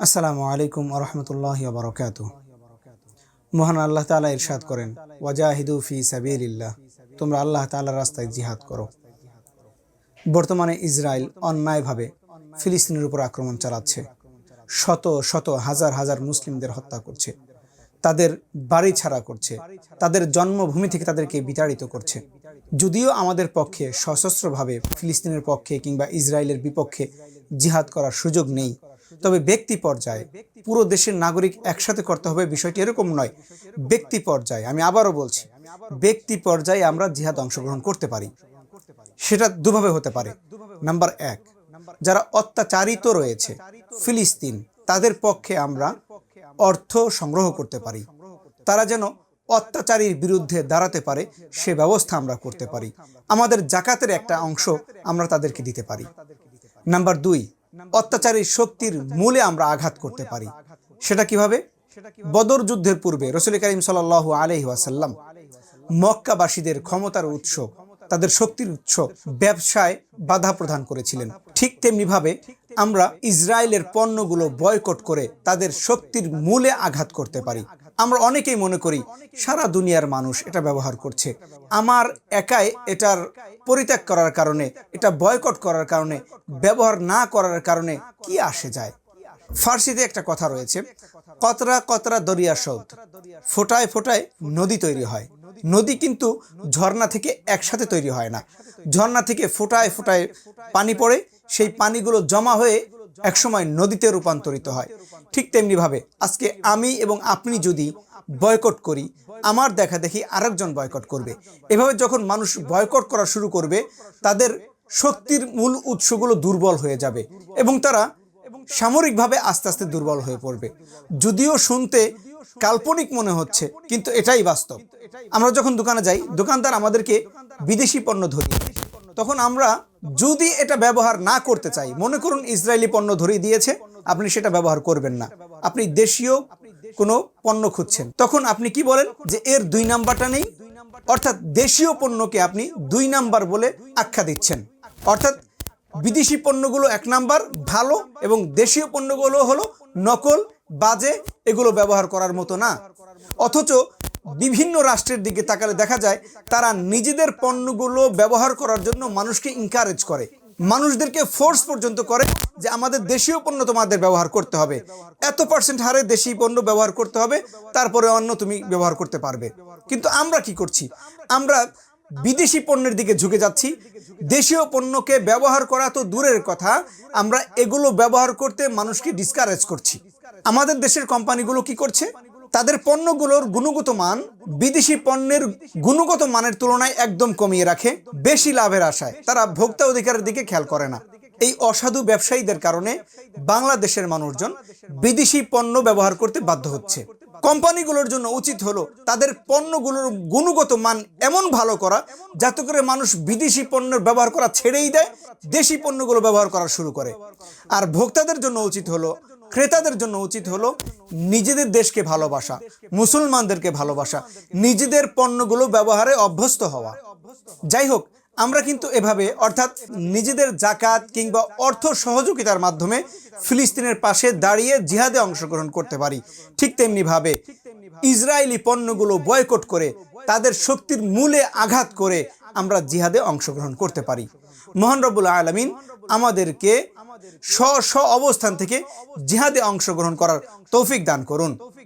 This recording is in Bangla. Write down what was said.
আসসালামু আলাইকুম আরহামতুল্লাহ বরকাত মহান আল্লাহ তালা ইরশাদ করেন, ওয়াজাহিদু ফি সাবিলিল্লাহ তোমরা আল্লাহ তাআলার রাস্তায় জিহাদ করো। বর্তমানে ইসরায়েল অন্যায়ভাবে ফিলিস্তিনের উপর আক্রমণ চালাচ্ছে। শত শত, হাজার হাজার মুসলিমদের হত্যা করছে। তাদের বাড়ি ছাড়া করছে। তাদের জন্মভূমি থেকে তাদেরকে বিতাড়িত করছে। যদিও আমাদের পক্ষে সশস্ত্রভাবে ফিলিস্তিনের পক্ষে কিংবা ইসরায়েলের বিপক্ষে জিহাদ করার সুযোগ নেই তবে ব্যক্তি পর্যায়ে পুরো দেশের নাগরিক একসাথে করতে হবে বিষয়টি এরকম নয়, ব্যক্তি পর্যায়ে। আমি আবারও বলছি, ব্যক্তি পর্যায়ে আমরা জিহাদ অংশগ্রহণ করতে পারি। সেটা দুভাবে হতে পারে। নাম্বার এক, যারা অত্যাচারিত রয়েছে, ফিলিস্তিন, তাদের পক্ষে আমরা অর্থ সংগ্রহ করতে পারি। তারা যেন অত্যাচারীর বিরুদ্ধে দাঁড়াতে পারে, সে ব্যবস্থা আমরা করতে পারি। আমাদের জাকাতের একটা অংশ আমরা তাদেরকে দিতে পারি। নাম্বার দুই অত্যাচারীর শক্তির মূলে আমরা আঘাত করতে পারি। সেটা কীভাবে? বদর যুদ্ধের পূর্বে রসুল করিম সাল আলহি ওয়াসাল্লাম মক্কাবাসীদের ক্ষমতার উৎস তাদের শক্তির উৎস ব্যবসায় বাধা প্রদান করেছিলেন। ঠিক তেমনিভাবে আমরা ইসরায়েলের পণ্যগুলো বয়কট করে তাদের শক্তির মূলে আঘাত করতে পারি। আমরা অনেকেই মনে করি সারা দুনিয়ার মানুষ এটা ব্যবহার করছে। আমার একাই এটার পরিত্যাগ করার কারণে, এটা বয়কট করার কারণে, ব্যবহার না করার কারণে কি আসে যায়? ফার্সিতে একটা কথা রয়েছে, কতরা কতরা দরিয়া সৌদ ফোটায় ফোটায় নদী তৈরি হয়। নদী কিন্তু ঝর্ণা থেকে একসাথে তৈরি হয় না। ঝর্ণা থেকে ফোটায় ফোটায় পানি পড়ে, সেই পানিগুলো জমা হয়ে একসময় নদীতে রূপান্তরিত হয়। ঠিক তেমনিভাবে আজকে আমি এবং আপনি যদি বয়কট করি, আমার দেখা দেখি আরেকজন বয়কট করবে। এভাবে যখন মানুষ বয়কট করা শুরু করবে, তাদের শক্তির মূল উৎসগুলো দুর্বল হয়ে যাবে এবং তারা সামরিকভাবে আস্তে আস্তে দুর্বল হয়ে পড়বে। যদিও শুনতে কাল্পনিক মনে হচ্ছে, কিন্তু এটাই বাস্তব। আমরা যখন দোকানে যাই, দোকানদার আমাদেরকে বিদেশি পণ্য ধরি তখন আমরা যদি এটা ব্যবহার না করতে চাই, মনে করুন ইসরায়েলি পণ্য ধরিয়ে দিয়েছে, আপনি সেটা ব্যবহার করবেন না। আপনি দেশীয় কোনো পণ্য খুঁজছেন। তখন আপনি কি বলেন? যে এর দুই নাম্বারটা নেই। অর্থাৎ দেশীয় পণ্যকে আপনি দুই নাম্বার বলে আখ্যা দিচ্ছেন। অর্থাৎ বিদেশি পণ্যগুলো এক নাম্বার, ভালো, এবং দেশীয় পণ্যগুলো হলো নকল, বাজে, এগুলো ব্যবহার করার মতো না। অথচ বিভিন্ন রাষ্ট্রের দিকে তাকালে দেখা যায়, তারা নিজেদের পণ্যগুলো ব্যবহার করার জন্য মানুষকে ইনকারেজ করে। মানুষদেরকে ফোর্স পর্যন্ত করে যে আমাদের দেশীয় পণ্য তোমাদের ব্যবহার করতে হবে। এত পার্সেন্ট হারে দেশি পণ্য ব্যবহার করতে হবে, তারপরে অন্য তুমি ব্যবহার করতে পারবে। কিন্তু আমরা কি করছি? আমরা বিদেশি পণ্যের দিকে ঝুঁকে যাচ্ছি। দেশীয় পণ্যকে ব্যবহার করা তো দূরের কথা, আমরা এগুলো ব্যবহার করতে মানুষকে ডিসকারেজ করছি। আমাদের দেশের কোম্পানিগুলো কি করছে? তাদের পণ্যগুলোর গুণগত মান বিদেশি পণ্যের গুণগত মানের তুলনায় একদম কমিয়ে রাখে, বেশি লাভের আশায়। তারা ভোক্তা অধিকারের দিকে খেয়াল করে না। এই অসাধু ব্যবসায়ীদের কারণে বাংলাদেশের মানুষজন বিদেশি পণ্য ব্যবহার করতে বাধ্য হচ্ছে। কোম্পানিগুলোর জন্য উচিত হলো তাদের পণ্যগুলোর গুণগত মান এমন ভালো করা, যাতে করে মানুষ বিদেশি পণ্যের ব্যবহার করা ছেড়েই দেয়, দেশি পণ্যগুলো ব্যবহার করা শুরু করে। আর ভোক্তাদের জন্য উচিত হলো ক্রেতাদের জন্য উচিত হলো নিজেদের দেশকে ভালোবাসা, মুসলমানদেরকে ভালোবাসা, নিজেদের পণ্যগুলো ব্যবহারে অভ্যস্ত হওয়া। যাই হোক, আমরা কিন্তু এভাবে, অর্থাৎ নিজেদের জাকাত কিংবা অর্থ সহযোগিতার মাধ্যমে ফিলিস্তিনের পাশে দাঁড়িয়ে জিহাদে অংশগ্রহণ করতে পারি। ঠিক তেমনিভাবে ইসরায়েলি পণ্যগুলো বয়কট করে, তাদের শক্তির মূলে আঘাত করে জিহাদে অংশগ্রহণ করতে পারি। মোহান রব্বুল আলমিন আমাদেরকে স্ব স্ব অবস্থান থেকে জিহাদে অংশগ্রহণ করার তৌফিক দান করুন।